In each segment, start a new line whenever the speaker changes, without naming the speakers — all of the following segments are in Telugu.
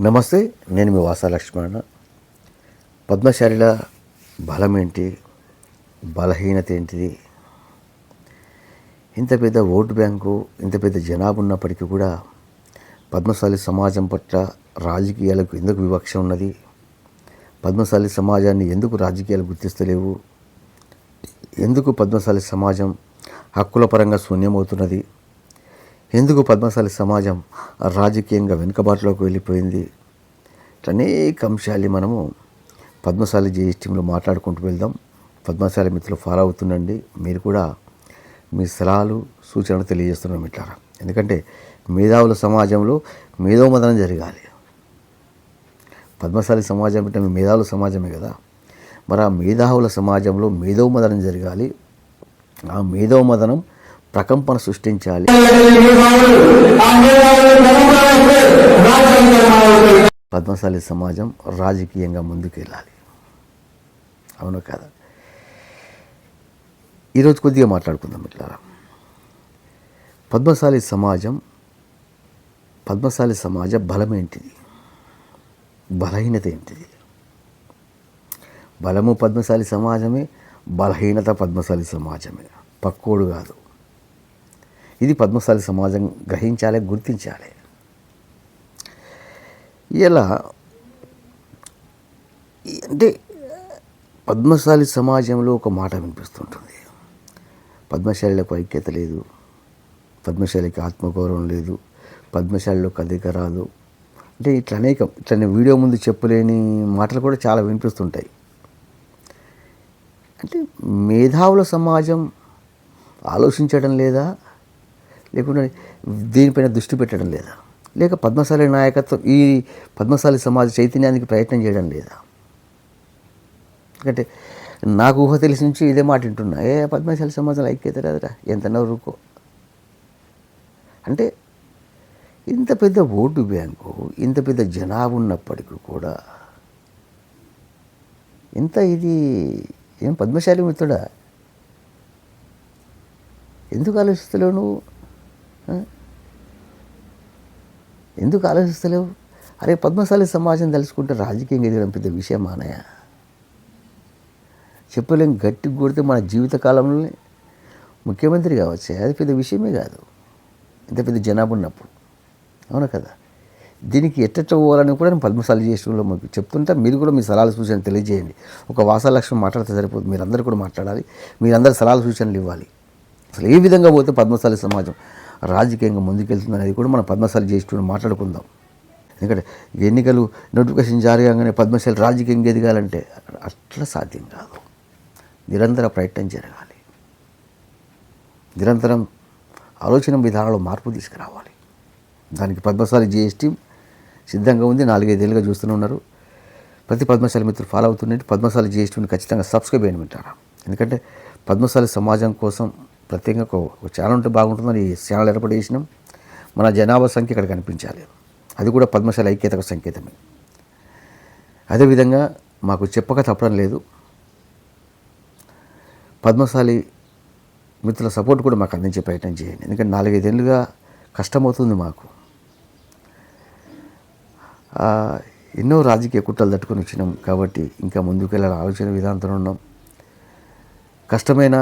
నమస్తే నేను మీ వాసా లక్ష్మణ. పద్మశాలిల బలం ఏంటి బలహీనత ఏంటిది ఇంత పెద్ద ఓటు బ్యాంకు ఇంత పెద్ద జనాభా ఉన్నప్పటికీ కూడా పద్మశాలి సమాజం పట్ల రాజకీయాలకు ఎందుకు వివక్ష ఉన్నది? పద్మశాలి సమాజాన్ని ఎందుకు రాజకీయాలు గుర్తిస్తలేవు? ఎందుకు పద్మశాలి సమాజం హక్కుల పరంగా శూన్యమవుతున్నది? ఎందుకు పద్మశాలి సమాజం రాజకీయంగా వెనుకబాటులోకి వెళ్ళిపోయింది? ఇట్లా అనేక అంశాలు మనము పద్మశాలి జీఎస్టీంలో మాట్లాడుకుంటూ వెళ్దాం. పద్మశాలి మిత్రులు ఫాలో అవుతుండండి. మీరు కూడా మీ సలహాలు సూచనలు తెలియజేస్తున్నాం ఇట్లారా ఎందుకంటే మేధావుల సమాజంలో మేధోమదనం జరగాలి. పద్మశాలి సమాజం అంటే మీ మేధావుల సమాజమే కదా. మరి ఆ మేధావుల సమాజంలో మేధోమదనం జరగాలి. ఆ మేధోమదనం ప్రకంపన సృష్టించాలి. పద్మశాలి సమాజం రాజకీయంగా ముందుకెళ్ళాలి. అవును కదా? ఈరోజు కొద్దిగా మాట్లాడుకుందాం ఇట్లా పద్మశాలి సమాజం పద్మశాలి సమాజ బలం ఏంటిది? బలహీనత ఏంటిది? బలము పద్మశాలి సమాజమే బలహీనత పద్మశాలి సమాజమే. పక్కోడు కాదు. ఇది పద్మశాలి సమాజం గ్రహించాలి గుర్తించాలి. ఇలా అంటే పద్మశాలి సమాజంలో ఒక మాట వినిపిస్తుంటుంది. పద్మశాలిలకు ఐక్యత లేదు పద్మశాలికి ఆత్మగౌరవం లేదు పద్మశాలిలో కదిక రాదు. అంటే ఇట్లా అనేక ఇట్లా వీడియో ముందు చెప్పలేని మాటలు కూడా చాలా వినిపిస్తుంటాయి. అంటే మేధావుల సమాజం ఆలోచించడం లేదా లేకుంటే దీనిపైన దృష్టి పెట్టడం లేదా? లేక పద్మశాలి నాయకత్వం ఈ పద్మశాలి సమాజ చైతన్యానికి ప్రయత్నం చేయడం లేదా? ఎందుకంటే నాకు ఊహ తెలిసి నుంచి ఇదే మాట వింటున్నా. ఏ పద్మశాలి సమాజం ఐక్యత లేదురా ఎంత నవ్వుకో అంటే ఇంత పెద్ద ఓటు బ్యాంకు ఇంత పెద్ద జనాభా ఉన్నప్పటికీ కూడా ఇంత ఇది ఏం పద్మశాలి మిత్రుడా? ఎందుకు ఆలోచిస్తలేవు నువ్వు? ఎందుకు ఆలోచిస్తలేవు? అరే పద్మశాలి సమాజం తెలుసుకుంటే రాజకీయం ఎదగడం పెద్ద విషయం మానయ్య. చెప్పలేం గట్టి కొడితే మన జీవితకాలంలోనే ముఖ్యమంత్రి కావచ్చు. అది పెద్ద విషయమే కాదు. ఇంత పెద్ద జనాభా ఉన్నప్పుడు. అవును కదా? దీనికి ఎట్టెట్ట పోవాలని కూడా నేను పద్మశాలి చేసిన మీకు చెప్తుంటా మీరు కూడా మీ సలహాలు సూచనలు తెలియజేయండి. ఒక వాసాలక్ష్యం మాట్లాడితే సరిపోదు. మీరందరూ కూడా మాట్లాడాలి. మీరందరూ సలహాలు సూచనలు ఇవ్వాలి. అసలు ఏ విధంగా పోతే పద్మశాలి సమాజం రాజకీయంగా ముందుకెళ్తుంది అనేది కూడా మనం పద్మశాలి చేస్తూ మాట్లాడుకుందాం. ఎందుకంటే ఎన్నికలు నోటిఫికేషన్ జారీ కాగానే పద్మశాలి రాజకీయంగా ఎదగాలంటే అట్లా సాధ్యం కాదు. నిరంతర ప్రయత్నం జరగాలి. నిరంతరం ఆలోచన విధానాల్లో మార్పు తీసుకురావాలి. దానికి పద్మశాలి జిఎస్టీ సిద్ధంగా ఉంది. నాలుగైదేళ్ళుగా చూస్తూనే ఉన్నారు. ప్రతి పద్మశాలి మిత్రులు ఫాలో అవుతుండే పద్మశాలి జిఎస్టీని ఖచ్చితంగా సబ్స్క్రైబ్ చేయమంటారా? ఎందుకంటే పద్మశాలి సమాజం కోసం ప్రత్యేకంగా ఒక ఛానల్ ఉంటే బాగుంటుందని ఈ ఛానల్ ఏర్పాటు చేసినాం. మన జనాభా సంఖ్య ఇక్కడ కనిపించాలి. అది కూడా పద్మశాలి ఐక్యతకు సంకేతమే. అదేవిధంగా మాకు చెప్పక తప్పడం లేదు. పద్మశాలి మిత్రుల సపోర్ట్ కూడా మాకు అందించే ప్రయత్నం చేయండి. ఎందుకంటే నాలుగైదేళ్ళుగా కష్టమవుతుంది మాకు. ఎన్నో రాజకీయ కుట్రలు తట్టుకొని వచ్చినాం కాబట్టి ఇంకా ముందుకెళ్ళాల ఆలోచన విధానంతో ఉన్నాం. కష్టమైన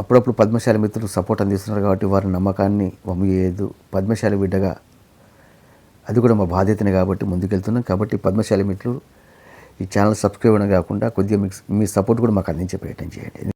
అప్పుడప్పుడు పద్మశాలి మిత్రులు సపోర్ట్ అందిస్తున్నారు కాబట్టి వారి నమ్మకాన్ని వమ్ము చేయదు పద్మశాలి బిడ్డగా అది కూడా మా బాధ్యతనే కాబట్టి ముందుకెళ్తున్నాం. కాబట్టి పద్మశాలి మిత్రులు ఈ ఛానల్ సబ్స్క్రైబ్ అవ్వడం కాకుండా కొద్దిగా మీకు మీ సపోర్ట్ కూడా మాకు అందించే ప్రయత్నం చేయండి.